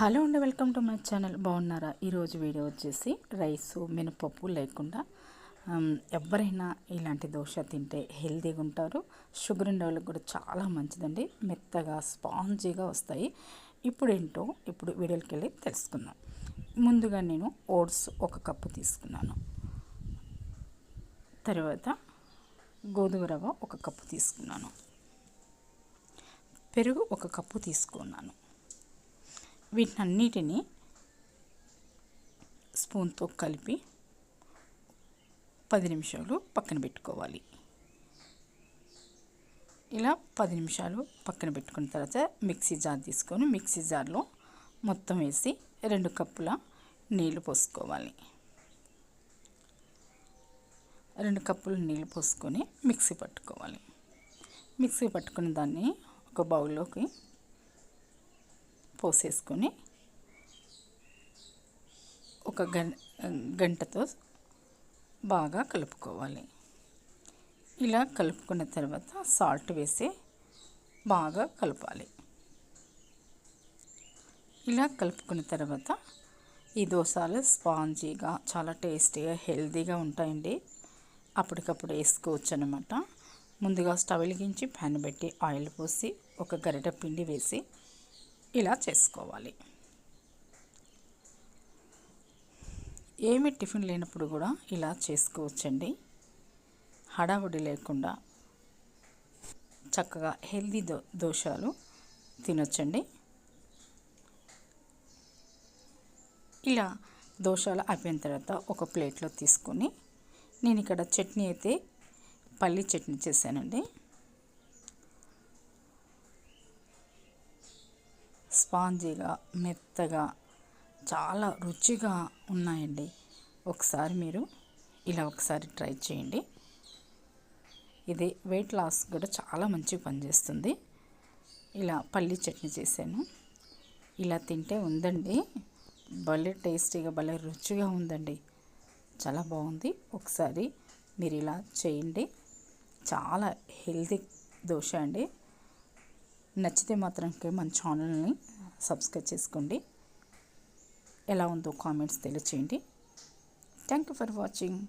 Hello అండి welcome to my channel. బాగున్నారా? ఈరోజు వీడియో వచ్చేసి రైసు మినపప్పు లేకుండా ఎవరైనా ఇలాంటి దోశ తింటే హెల్తీగా ఉంటారు. షుగర్ ఉండే వాళ్ళకి కూడా చాలా మంచిదండి. మెత్తగా స్పాంజీగా వస్తాయి. ఇప్పుడు ఏంటో ఇప్పుడు వీడియోకి వెళ్ళి తెలుసుకుందాం. ముందుగా నేను ఓట్స్ ఒక కప్పు తీసుకున్నాను. తర్వాత గోధుమ రవ్వ ఒక కప్పు తీసుకున్నాను. పెరుగు ఒక కప్పు తీసుకున్నాను. వీటన్నిటిని స్పూన్తో కలిపి పది నిమిషాలు పక్కన పెట్టుకోవాలి. ఇలా పది నిమిషాలు పక్కన పెట్టుకున్న తర్వాత మిక్సీ జార్ తీసుకొని మిక్సీ జార్లో మొత్తం వేసి రెండు కప్పుల నీళ్ళు పోసుకోవాలి. రెండు కప్పులు నీళ్ళు పోసుకొని మిక్సీ పట్టుకోవాలి. మిక్సీ పట్టుకున్న దాన్ని ఒక బౌల్లోకి పోసేసుకొని ఒక గం గంటతో బాగా కలుపుకోవాలి. ఇలా కలుపుకున్న తర్వాత సాల్ట్ వేసి బాగా కలపాలి. ఇలా కలుపుకున్న తర్వాత ఈ దోశలు స్పాంజీగా చాలా టేస్టీగా హెల్తీగా ఉంటాయండి. అప్పటికప్పుడు వేసుకోవచ్చు అనమాట ముందుగా స్టవ్ వెలిగించి ప్యాన్ పెట్టి ఆయిల్ పోసి ఒక గరిట పిండి వేసి ఇలా చేసుకోవాలి. ఏమి టిఫిన్ లేనప్పుడు కూడా ఇలా చేసుకోవచ్చండి. హడావుడి లేకుండా చక్కగా హెల్దీ దో దోషాలు తినొచ్చండి. ఇలా దోషాలు అయిపోయిన తర్వాత ఒక ప్లేట్లో తీసుకొని నేను ఇక్కడ చట్నీ అయితే పల్లి చట్నీ చేశానండి. స్పాంజీగా మెత్తగా చాలా రుచిగా ఉన్నాయండి. ఒకసారి మీరు ఇలా ఒకసారి ట్రై చేయండి. ఇది వెయిట్ లాస్ కూడా చాలా మంచిగా పనిచేస్తుంది. ఇలా పల్లి చట్నీ చేశాను. ఇలా తింటే ఉందండి. భలే టేస్టీగా భలే రుచిగా ఉందండి. చాలా బాగుంది. ఒకసారి మీరు ఇలా చేయండి. చాలా హెల్తీ దోశ అండి. నచ్చితే మాత్రం మన ఛానల్ని సబ్స్క్రైబ్ చేసుకోండి. ఎలా ఉందో కామెంట్స్ తెలియచేయండి. Thank you for watching